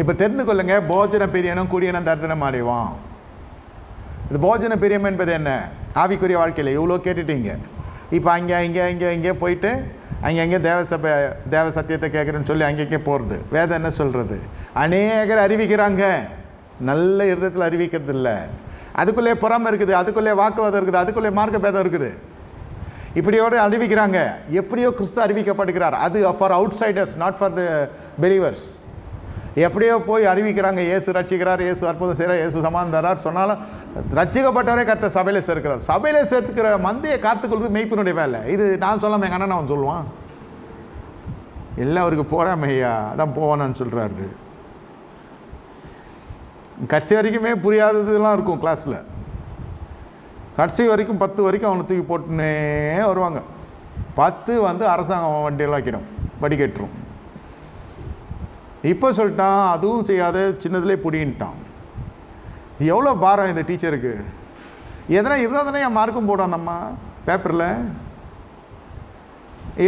இப்போ தெரிந்து கொள்ளுங்க போஜன பிரியனும் குடியனும் தரித்திரம் அடைவான் இது போஜன பிரியம் என்பது என்ன? ஆவிக்குரிய வாழ்க்கையில் இவ்வளோ கேட்டுட்டீங்க? இப்போ அங்கே இங்கே இங்கே இங்கே போயிட்டு அங்கே அங்கே தேவ சபை தேவ சத்தியத்தை கேட்குறேன்னு சொல்லி அங்கங்கே போகிறது வேதம் என்ன சொல்கிறது அநேகர் அறிவிக்கிறாங்க. நல்ல இருதத்தில் அறிவிக்கிறது இல்லை. அதுக்குள்ளே பொறாமை இருக்குது அதுக்குள்ளே வாக்குவாதம் இருக்குது அதுக்குள்ளே மார்க்க பேதம் இருக்குது. இப்படியோடு அறிவிக்கிறாங்க. எப்படியோ கிறிஸ்து அறிவிக்கப்படுகிறார். அது for outsiders not for the believers எப்படியோ போய் அறிவிக்கிறாங்க இயேசு ரட்சிக்கிறார் இயேசு அற்புதம் செய்கிறார் இயேசு சமாதானம் தரார் சொன்னாலும் ரட்சிக்கப்பட்டவரே கத்த சபையில் சேர்க்கிறார். சபையில் சேர்த்துக்கிற மந்தையை காத்துக்கொள்வது மெய்ப்பினுடைய வேலை. இது நான் சொல்லாமல் எங்கள் அண்ணன் அவன் சொல்லுவான். இல்லை அவருக்கு போகிறேன் ஐயா அதான் போவானு சொல்கிறாரு கடைசி வரைக்குமே புரியாததுலாம் இருக்கும் கிளாஸில் கடைசி வரைக்கும் பத்து வரைக்கும் அவனை தூக்கி போட்டுனே வருவாங்க. பத்து வந்து அரசாங்கம் வண்டியெல்லாம் வைக்கணும். வடிகட்டுரும் இப்போ சொல்லிட்டான் அதுவும் செய்யாத சின்னதுலேயே பிடின்ட்டான். எவ்வளோ பாரம் இந்த டீச்சருக்கு? எதனா இருந்தால் தானே என் மார்க்கும் போடான் நம்ம பேப்பரில்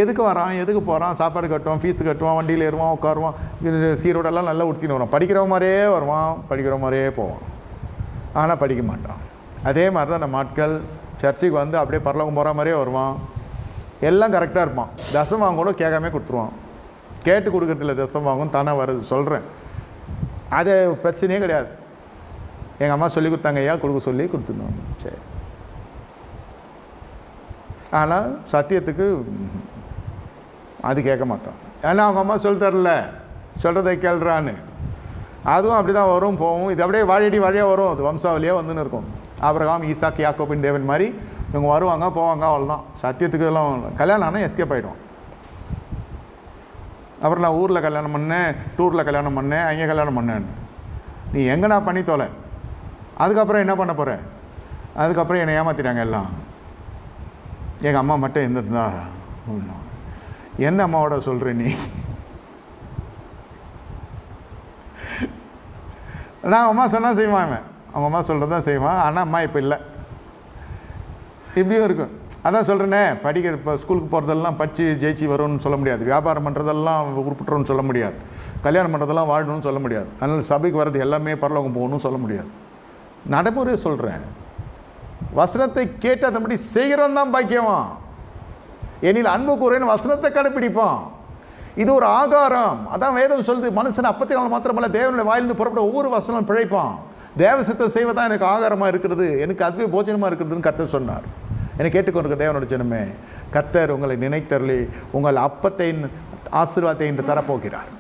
எதுக்கு வரான் எதுக்கு போகிறான் சாப்பாடு கட்டுவோம் ஃபீஸ் கட்டுவான் வண்டியில் ஏறுவான் உட்காருவான் இது சீரோடெல்லாம் நல்லா உடுத்தின்னு வரும் படிக்கிற மாதிரியே வருவான் படிக்கிற மாதிரியே போவான். ஆனால் படிக்க மாட்டான். அதே மாதிரி தான் நம்ம ஆட்கள் சர்ச்சுக்கு வந்து அப்படியே பரலோகம் போகிற மாதிரியே வருவான். எல்லாம் கரெக்டாக இருப்பான். தசமாவும் கூட கேட்காம கொடுத்துருவான். கேட்டு கொடுக்கறதில்ல வாங்கும் தானே வருது சொல்கிறேன் அது பிரச்சனையே கிடையாது. எங்கள் அம்மா சொல்லி கொடுத்தாங்க ஐயா கொடுக்க சொல்லி கொடுத்துருந்தாங்க சரி. ஆனால் சத்தியத்துக்கு அது கேட்க மாட்டோம். ஏன்னா அவங்க அம்மா சொல்லி தரல சொல்கிறதை கேள்றான்னு. அதுவும் அப்படி தான் வரும் போகும் இது அப்படியே வாழியடி வழியாக வரும். அது வம்சாவளியாக வந்துன்னு இருக்கும். அப்புறம் ஈசாக்கு யாக்கோபின் தேவன் மாதிரி இவங்க வருவாங்க போவாங்க அவ்வளோதான் சத்தியத்துக்கு எல்லாம் கல்யாணம் ஆனால் எஸ்கேப் ஆகிடும் அப்புறம் நான் ஊரில் கல்யாணம் பண்ணேன் டூரில் கல்யாணம் பண்ணேன் அங்கே கல்யாணம் பண்ணேன்னு நீ எங்கடா பண்ணி தொலை? அதுக்கப்புறம் என்ன பண்ண போகிற அதுக்கப்புறம் என்னை ஏமாற்றிட்டாங்க எல்லாம். எங்கள் அம்மா மட்டும் இருந்திருந்தா. எந்த அம்மாவோட சொல்கிற நீ? நான் அம்மா சொன்னால் செய்வான் அவன் அவங்க அம்மா சொல்கிறது தான் செய்வான் ஆனால் அம்மா இப்போ இல்லை. இப்படியும் இருக்கும். அதான் சொல்கிறேனே படிக்கிற இப்போ ஸ்கூலுக்கு போகிறதெல்லாம் படித்து ஜெயிச்சு வரும்னு சொல்ல முடியாது. வியாபாரம் பண்ணுறதெல்லாம் உருப்பிட்டுறோன்னு சொல்ல முடியாது. கல்யாணம் பண்ணுறதெல்லாம் வாழணும்னு சொல்ல முடியாது. அதனால் சபைக்கு வர்றது எல்லாமே பரலோகம் போகணும்னு சொல்ல முடியாது. நடைமுறையை சொல்கிறேன் வசனத்தை கேட்டு அதன்படி செய்கிறோம் தான் பாக்கியவான். எனில் அன்பு கூறேன் வசனத்தை கடைப்பிடிப்பான். இது ஒரு ஆகாரம். அதான் வேதம் சொல்லுது மனுஷன் அப்பத்தினால் மாத்திரமல்ல தேவனுடைய வாயிலிருந்து புறப்பட ஒவ்வொரு வசனம் பிழைப்பான். தேவசத்தை செய்வதான் எனக்கு ஆகாரமாக இருக்கிறது எனக்கு அதுவே போஜனமாக இருக்கிறதுன்னு கர்த்தர் சொன்னார். என்னை கேட்டுக்கொண்டிருக்க தேவனோட ஜனமே கத்தர் உங்களை நினைத்தருளி உங்கள் அப்பத்தை ஆசீர்வாதத்தை இன்று தரப்போகிறார்.